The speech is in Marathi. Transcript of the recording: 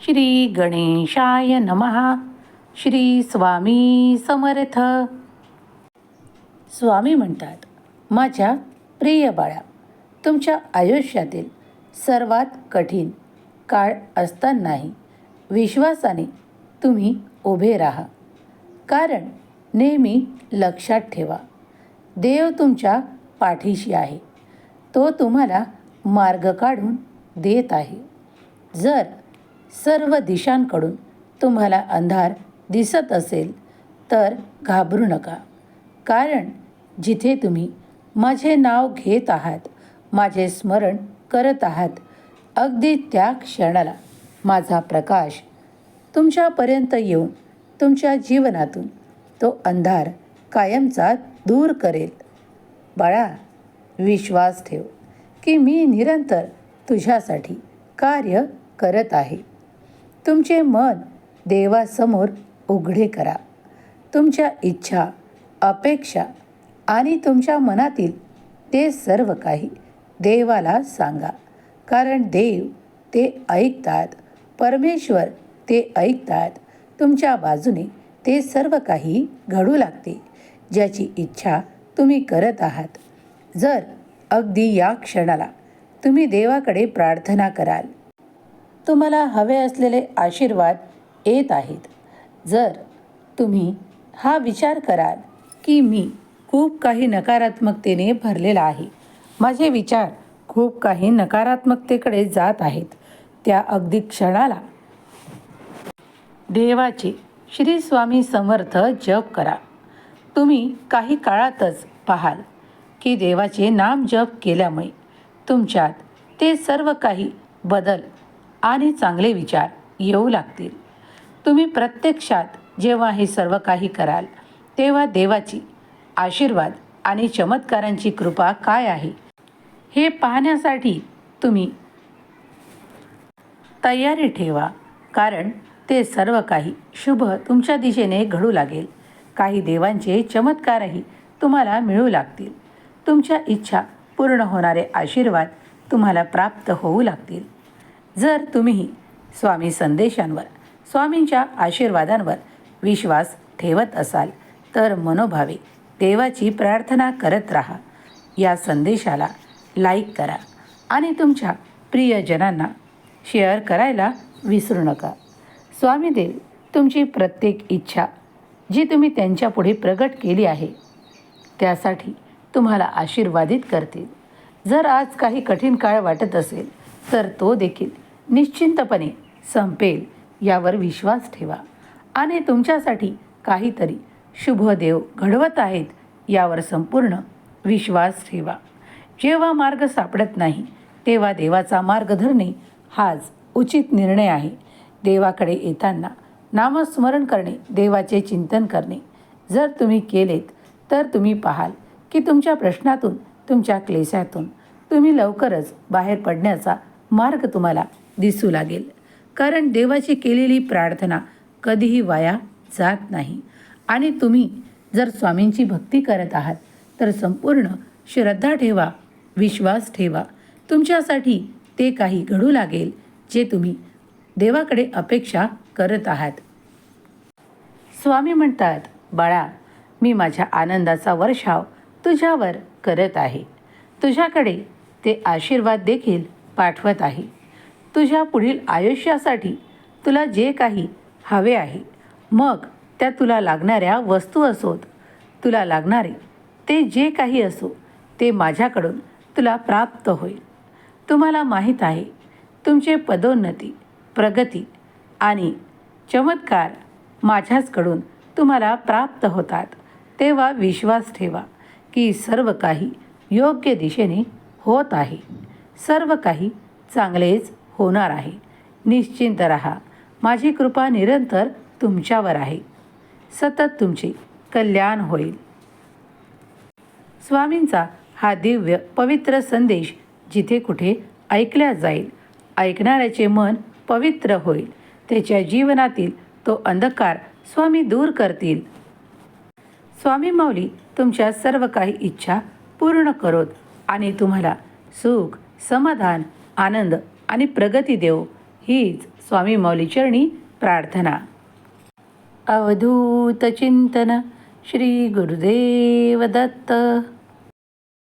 श्री गणेशाय नमहा श्री स्वामी समर्थ. स्वामी म्हणतात माझ्या प्रिय बाळा तुमच्या आयुष्यातील सर्वात कठीण काळ असतानाही विश्वासाने तुम्ही उभे राहा. कारण नेहमी लक्षात ठेवा देव तुमच्या पाठीशी आहे. तो तुम्हाला मार्ग काढून देत आहे. जर सर्व दिशांकडून तुम्हाला अंधार दिसत असेल तर घाबरू नका. कारण जिथे तुम्ही माझे नाव घेत आहात माझे स्मरण करत आहात अगदी त्या क्षणाला माझा प्रकाश तुमच्यापर्यंत येऊन तुमच्या जीवनातून तो अंधार कायमचा दूर करेल. बाळा विश्वास ठेव की मी निरंतर तुझ्यासाठी कार्य करत आहे. तुमचे मन देवासमोर उघडे करा. तुमच्या इच्छा अपेक्षा आणि तुमच्या मनातील ते सर्व काही देवाला सांगा. कारण देव ते ऐकतात परमेश्वर ते ऐकतात तुमच्या बाजूने ते सर्व काही घडू लागते ज्याची इच्छा तुम्ही करत आहात. जर अगदी या क्षणाला तुम्ही देवाकडे प्रार्थना कराल तुम्हाला हवे असलेले आशीर्वाद येत आहेत. जर तुम्ही हा विचार कराल की मी खूप काही नकारात्मकतेने भरलेला आहे माझे विचार खूप काही नकारात्मकतेकडे जात आहेत त्या अगदी क्षणाला देवाचे श्री स्वामी समर्थ जप करा. तुम्ही काही काळातच पाहाल की देवाचे नाम जप केल्यामुळे तुमच्यात ते सर्व काही बदल आणि चांगले विचार येऊ लागतील. तुम्ही प्रत्यक्षात जेव्हा हे सर्व काही कराल तेव्हा देवाची आशीर्वाद आणि चमत्कारांची कृपा काय आहे हे पाहण्यासाठी तुम्ही तयारी ठेवा कारण ते सर्व काही शुभ तुमच्या दिशेने घडू लागेल. काही देवांचे चमत्कारही तुम्हाला मिळू लागतील. तुमच्या इच्छा पूर्ण होणारे आशीर्वाद तुम्हाला प्राप्त होऊ लागतील. जर तुम्ही स्वामी संदेशांवर स्वामींच्या आशीर्वादांवर विश्वास ठेवत असाल तर मनोभावे देवाची प्रार्थना करत राहा. या संदेशाला लाईक करा आणि तुमच्या प्रियजनांना शेअर करायला विसरू नका. स्वामीदेव तुमची प्रत्येक इच्छा जी तुम्ही त्यांच्यापुढे प्रगट केली आहे त्यासाठी तुम्हाला आशीर्वादित करतील. जर आज काही कठीण काळ वाटत असेल तर तो देखील निश्चिंतपणे संपेल यावर विश्वास ठेवा. आणि तुमच्यासाठी काहीतरी शुभ देव घडवत आहेत यावर संपूर्ण विश्वास ठेवा. जेव्हा मार्ग सापडत नाही तेव्हा देवाचा मार्ग धरणे हाच उचित निर्णय आहे. देवाकडे येताना नामस्मरण करणे देवाचे चिंतन करणे. जर तुम्ही केलेत तर तुम्ही पाहाल की तुमच्या प्रश्नातून तुमच्या क्लेशातून तुम्ही लवकरच बाहेर पडण्याचा मार्ग तुम्हाला दिसू लागेल. कारण देवाची केलेली प्रार्थना कधीही वाया जात नाही. आणि तुम्ही जर स्वामींची भक्ती करत आहात तर संपूर्ण श्रद्धा ठेवा विश्वास ठेवा. तुमच्यासाठी ते काही घडू लागेल जे तुम्ही देवाकडे अपेक्षा करत आहात. स्वामी म्हणतात बाळा मी माझ्या आनंदाचा वर्षाव तुझ्यावर करत आहे. तुझ्याकडे ते आशीर्वाद देखील पाठवत आहे. तुझ्या पुढील आयुष्यासाठी तुला जे काही हवे आहे मग त्या तुला लागणाऱ्या वस्तू असोत. तुला लागणारे ते जे काही असो ते माझ्याकडून तुला प्राप्त होईल. तुम्हाला माहीत आहे तुमचे पदोन्नती प्रगती आणि चमत्कार माझ्याचकडून तुम्हाला प्राप्त होतात. तेव्हा विश्वास ठेवा की सर्व काही योग्य दिशेने होत आहे. सर्व काही चांगलेच होणार आहे. निश्चिंत रहा. माझी कृपा निरंतर तुमच्यावर आहे. सतत तुमचे कल्याण होईल. स्वामींचा हा दिव्य पवित्र संदेश जिथे कुठे ऐकल्या जाईल. ऐकणाऱ्याचे मन पवित्र होईल. त्याच्या जीवनातील तो अंधकार स्वामी दूर करतील. स्वामी माऊली तुमच्या सर्व काही इच्छा पूर्ण करोत आणि तुम्हाला सुख समाधान आनंद आणि प्रगती देव हीच स्वामी मौलीचरणी प्रार्थना. अवधूत चिंतन श्री गुरुदेव दत्त.